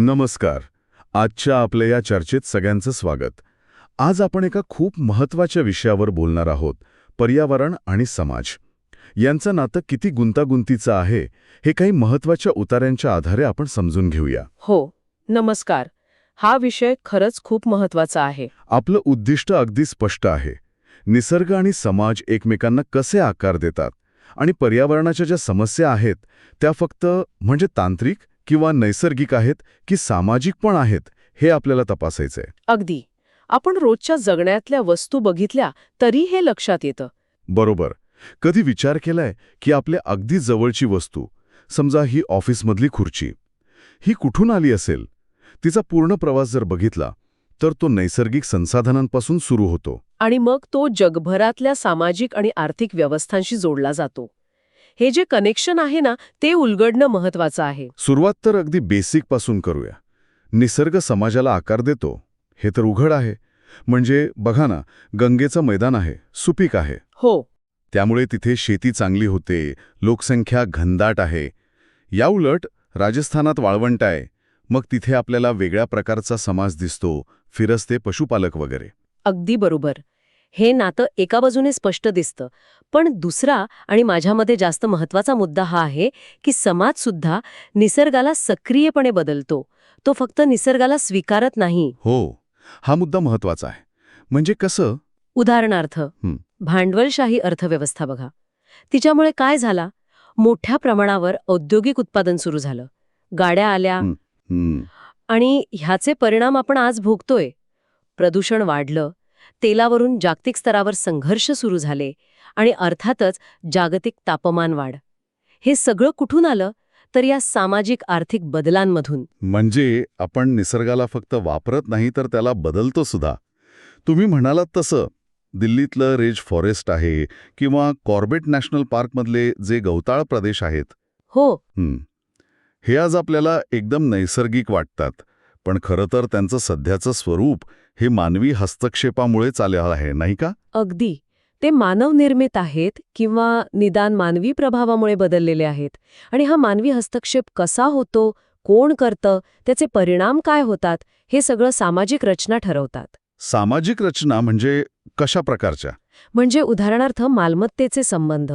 नमस्कार. आजच्या आपल्या या चर्चेत सगळ्यांचं स्वागत. आज आपण एका खूप महत्त्वाच्या विषयावर बोलणार आहोत पर्यावरण आणि समाज. यांचं नातं किती गुंतागुंतीचं आहे हे काही महत्त्वाच्या उतार्यांच्या आधारे आपण समजून घेऊया. हो नमस्कार. हा विषय खरंच खूप महत्त्वाचा आहे. आपलं उद्दिष्ट अगदी स्पष्ट आहे. निसर्ग आणि समाज एकमेकांना कसे आकार देतात आणि पर्यावरणाच्या ज्या समस्या आहेत त्या फक्त म्हणजे तांत्रिक किंवा नैसर्गिक आहेत की सामाजिक पण आहेत हे आपल्याला तपासायचंय. अगदी. आपण रोजच्या जगण्यातल्या वस्तू बघितल्या तरी हे लक्षात येतं. बरोबर. कधी विचार केलाय की आपल्या अगदी जवळची वस्तू समजा ही ऑफिसमधली खुर्ची ही कुठून आली असेल? तिचा पूर्ण प्रवास जर बघितला तर तो नैसर्गिक संसाधनांपासून सुरू होतो. आणि मग तो जगभरातल्या सामाजिक आणि आर्थिक व्यवस्थांशी जोडला जातो. हे जे कनेक्शन आहे ना ते उलगडणं महत्वाचं आहे. सुरुवात तर अगदी बेसिकपासून करूया. निसर्ग समाजाला आकार देतो हे तर उघड आहे. म्हणजे बघा ना गंगेचं मैदान आहे सुपीक आहे. हो. त्यामुळे तिथे शेती चांगली होते लोकसंख्या घनदाट आहे. याउलट राजस्थानात वाळवंट आहे मग तिथे आपल्याला वेगळ्या प्रकारचा समाज दिसतो फिरस्ते पशुपालक वगैरे. अगदी बरोबर. हे नातं एका बाजूने स्पष्ट दिसतं. पण दुसरा आणि माझ्यामध्ये जास्त महत्त्वाचा मुद्दा हा आहे की समाज सुद्धा निसर्गाला सक्रियपणे बदलतो. तो फक्त निसर्गाला स्वीकारत नाही. हो हा मुद्दा महत्त्वाचा आहे. म्हणजे कसं? उदाहरणार्थ भांडवलशाही अर्थव्यवस्था बघा. तिच्यामुळे काय झाला? मोठ्या प्रमाणावर औद्योगिक उत्पादन सुरू झालं. गाड्या आल्या. आणि ह्याचे परिणाम आपण आज भोगतोय. प्रदूषण वाढलं. तेलावरून जागतिक स्तरावर संघर्ष सुरू झाले आणि अर्थातच जागतिक तापमान वाढ. हे सगळं कुठून आलं? तर या सामाजिक आर्थिक बदलांमधून. म्हणजे आपण निसर्गाला फक्त वापरत नाही तर त्याला बदलतो सुद्धा. तुम्ही म्हणालात तसं दिल्लीतलं रेज फॉरेस्ट आहे किंवा कॉर्बेट नॅशनल पार्कमधले जे गवताळ प्रदेश आहेत. हो. हं, हे आज आपल्याला एकदम नैसर्गिक वाटतात. पण खरं तर त्यांचं सध्याचं स्वरूप हे मानवी हस्तक्षेपामुळे आलं आहे नाही का? अगदी. ते मानवनिर्मित आहेत किंवा निदान मानवी प्रभावामुळे बदललेले आहेत. आणि हा मानवी हस्तक्षेप कसा होतो कोण करतं त्याचे परिणाम काय होतात हे सगळं सामाजिक रचना ठरवतात. सामाजिक रचना म्हणजे कशा प्रकारच्या? म्हणजे उदाहरणार्थ मालमत्तेचे संबंध.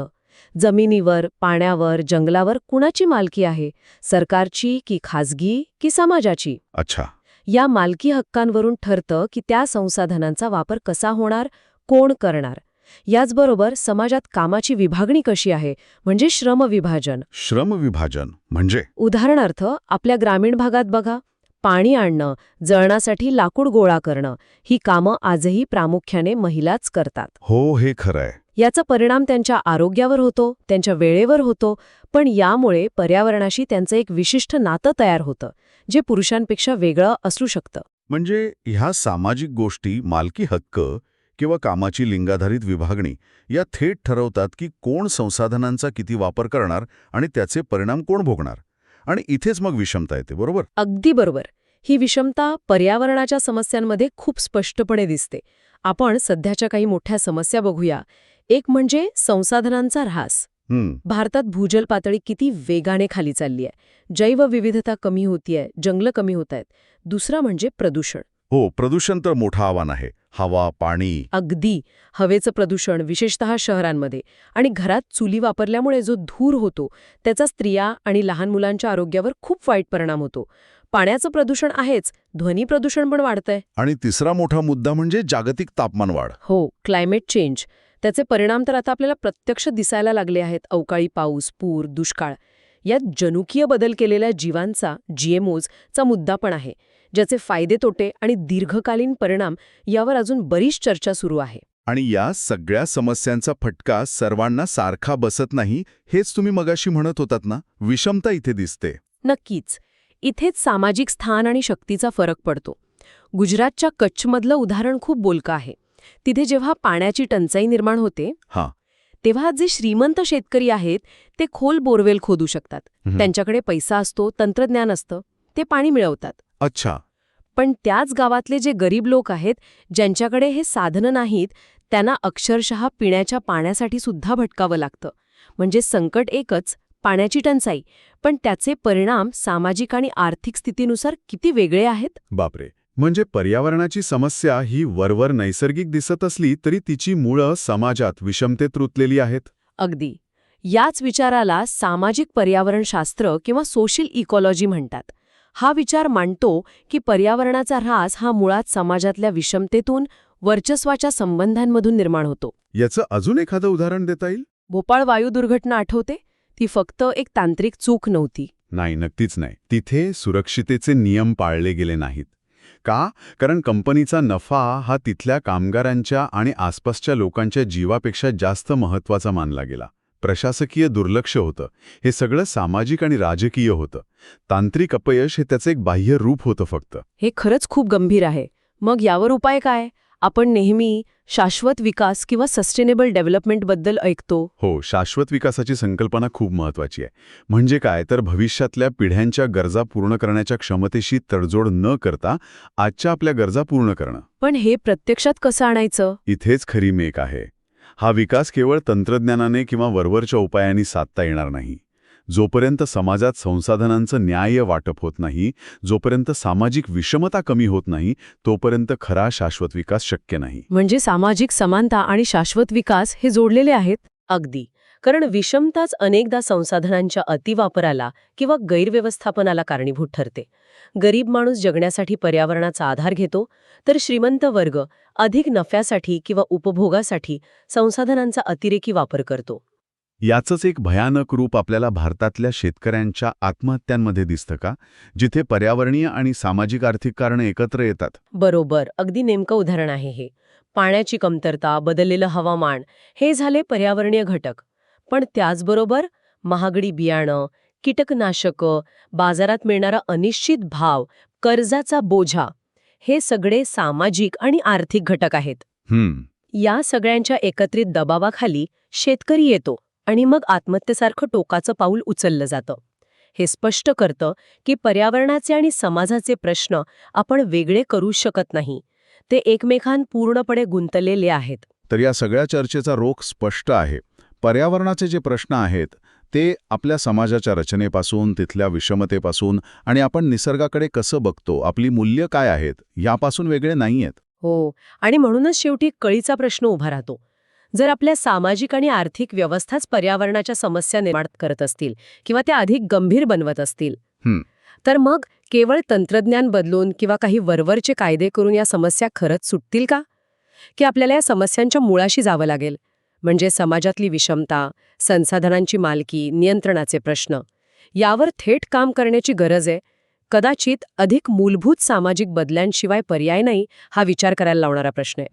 जमिनीवर पाण्यावर जंगलावर कुणाची मालकी आहे? सरकारची की खाजगी की समाजाची? अच्छा. या मालकी हक्कांवरून ठरतं की त्या संसाधनांचा वापर कसा होणार कोण करणार? याचबरोबर समाजात कामाची विभागणी कशी आहे? म्हणजे श्रमविभाजन श्रमविभाजन म्हणजे? उदाहरणार्थ आपल्या ग्रामीण भागात बघा. पाणी आणणं जळणासाठी लाकूड गोळा करणं ही कामं आजही प्रामुख्याने महिलाच करतात. हो हे खरं आहे याचा परिणाम त्यांच्या आरोग्यावर होतो त्यांच्या वेळेवर होतो पण यामुळे पर्यावरणाशी त्यांचं एक विशिष्ट नातं तयार होतं जे पुरुषांपेक्षा वेगळं असू शकतं. म्हणजे ह्या सामाजिक गोष्टी मालकी हक्क किंवा कामाची लिंगाधारित विभागणी या थेट ठरवतात की कोण संसाधनांचा किती वापर करणार आणि त्याचे परिणाम कोण भोगणार. आणि इथेच मग विषमता येते बरोबर? अगदी बरोबर. ही विषमता पर्यावरणाच्या समस्यांमध्ये खूप स्पष्टपणे दिसते. आपण सध्याच्या काही मोठ्या समस्या बघूया. एक म्हणजे संसाधनांचा ऱ्हास. भारतात भूजल पातळी किती वेगाने खाली चालली आहे. जैवविविधता कमी होतीये जंगलं कमी होत आहेत दुसरा म्हणजे प्रदूषण. हो प्रदूषण तर मोठं आव्हान आहे. हवा पाणी. अगदी. हवेचं प्रदूषण विशेषतः शहरांमध्ये. आणि घरात चुली वापरल्यामुळे जो धूर होतो त्याचा स्त्रिया आणि लहान मुलांच्या आरोग्यावर खूप वाईट परिणाम होतो. पाण्याचं प्रदूषण आहेच ध्वनी प्रदूषण पण वाढतंय. आणि तिसरा मोठा मुद्दा म्हणजे जागतिक तापमानवाढ हो क्लायमेट चेंज. त्याचे परिणाम तर आता आपल्याला प्रत्यक्ष दिसायला लागले आहेत. अवकाळी पाऊस पूर दुष्काळ. यात जनुकीय बदल केलेल्या जीवांचा जीएमओजचा मुद्दा पण आहे ज्याचे फायदे तोटे आणि दीर्घकालीन परिणाम यावर अजून बरीच चर्चा सुरू आहे. आणि या सगळ्या समस्यांचा फटका सर्वांना सारखा बसत नाही हेच तुम्ही मगाशी म्हणत होतात ना? विषमता इथे दिसते. नक्कीच. इथेच सामाजिक स्थान आणि शक्तीचा फरक पडतो. गुजरातच्या कच्छमधलं उदाहरण खूप बोलकं आहे. तिथे जेव्हा पाण्याची टंचाई निर्माण होते हां. तेव्हा जे श्रीमंत शेतकरी आहेत ते खोल बोरवेल खोदू शकतात. त्यांच्याकडे पैसा असतो तंत्रज्ञान असतं ते पाणी मिळवतात. अच्छा. पण त्याच गावातले जे गरीब लोक आहेत ज्यांच्याकडे हे साधनं नाहीत त्यांना अक्षरशः पिण्याच्या पाण्यासाठी सुद्धा भटकावं लागतं. म्हणजे संकट एकच पाण्याची टंचाई. पण त्याचे परिणाम सामाजिक आणि आर्थिक स्थितीनुसार किती वेगळे आहेत? बापरे. म्हणजे पर्यावरणाची समस्या ही वरवर नैसर्गिक दिसत असली तरी तिची मुळं समाजात विषमतेत रुतलेली आहेत. अगदी. याच विचाराला सामाजिक पर्यावरणशास्त्र किंवा सोशल इकॉलॉजी म्हणतात. हा विचार मांडतो की पर्यावरणाचा ऱ्हास हा मुळात समाजातल्या विषमतेतून वर्चस्वाच्या संबंधांमधून निर्माण होतो. याचं अजून एखादं उदाहरण देता येईल? भोपाळ वायू दुर्घटना आठवते? ती फक्त एक तांत्रिक चूक नव्हती. नाही नक्कीच नाही. तिथे सुरक्षितेचे नियम पाळले गेले नाहीत. का? कारण कंपनीचा नफा हा तिथल्या कामगारांच्या आणि आसपासच्या लोकांच्या जीवापेक्षा जास्त महत्त्वाचा मानला गेला. प्रशासकीय दुर्लक्ष होतं. हे सगळं सामाजिक आणि राजकीय होतं. तांत्रिक अपयश हे त्याचं एक बाह्य रूप होतं फक्त. हे खरंच खूप गंभीर आहे. मग यावर उपाय काय? आपण नेहमी शाश्वत विकास किंवा सस्टेनेबल डेव्हलपमेंटबद्दल ऐकतो? हो शाश्वत विकासाची संकल्पना खूप महत्वाची आहे. म्हणजे काय? तर भविष्यातल्या पिढ्यांच्या गरजा पूर्ण करण्याच्या क्षमतेशी तडजोड न करता आजच्या आपल्या गरजा पूर्ण करणं. पण हे प्रत्यक्षात कसं आणायचं? इथेच खरी मेक आहे. हा विकास केवळ तंत्रज्ञानाने किंवा वरवरच्या उपायांनी साधता येणार नाही. जोपर्यंत समाजात संसाधनांचं न्याय्य वाटप होत नाही जोपर्यंत सामाजिक विषमता कमी होत नाही तोपर्यंत खरा शाश्वत विकास शक्य नाही. म्हणजे सामाजिक समानता आणि शाश्वत विकास हे जोडलेले आहेत? अगदी. कारण विषमताच अनेकदा संसाधनांच्या अतिवापराला किंवा गैरव्यवस्थापनाला कारणीभूत ठरते. गरीब माणूस जगण्यासाठी पर्यावरणाचा आधार घेतो तर श्रीमंत वर्ग अधिक नफ्यासाठी किंवा उपभोगासाठी संसाधनांचा अतिरेकी वापर करतो. याचंच एक भयानक रूप आपल्याला भारतातल्या शेतकऱ्यांच्या आत्महत्यांमध्ये दिसतं का? जिथे पर्यावरणीय आणि सामाजिक आर्थिक कारणं एकत्र येतात. बरोबर. अगदी नेमकं उदाहरण आहे हे. पाण्याची कमतरता बदललेलं हवामान हे झाले पर्यावरणीय घटक. पण त्याचबरोबर महागडी बियाणं कीटकनाशकं बाजारात मिळणारा अनिश्चित भाव कर्जाचा बोझा हे सगळे सामाजिक आणि आर्थिक घटक आहेत. या सगळ्यांच्या एकत्रित दबावाखाली शेतकरी येतो. आणि मग आत्महत्येसारखं टोकाचं पाऊल उचललं जातं. हे स्पष्ट करतं की पर्यावरणाचे आणि समाजाचे प्रश्न आपण वेगळे करू शकत नाही. ते एकमेकांत पूर्णपणे गुंतलेले आहेत. तर या सगळ्या चर्चेचा रोख स्पष्ट आहे. पर्यावरणाचे जे प्रश्न आहेत ते आपल्या समाजाच्या रचनेपासून तिथल्या विषमतेपासून आणि आपण निसर्गाकडे कसं बघतो आपली मूल्य काय आहेत यापासून वेगळे नाहीयेत. हो आणि म्हणूनच शेवटी कळीचा प्रश्न उभा राहतो. जर आपल्या सामाजिक आणि आर्थिक व्यवस्थाच पर्यावरणाच्या समस्या निर्माण करत असतील किंवा त्या अधिक गंभीर बनवत असतील. तर मग केवळ तंत्रज्ञान बदलून किंवा काही वरवरचे कायदे करून या समस्या खरंच सुटतील का? की आपल्याला या समस्यांच्या मुळाशी जावं लागेल? म्हणजे समाजातली विषमता संसाधनांची मालकी नियंत्रणाचे प्रश्न यावर थेट काम करण्याची गरज आहे. कदाचित अधिक मूलभूत सामाजिक बदल्यांशिवाय पर्याय नाही हा विचार करायला लावणारा प्रश्न आहे.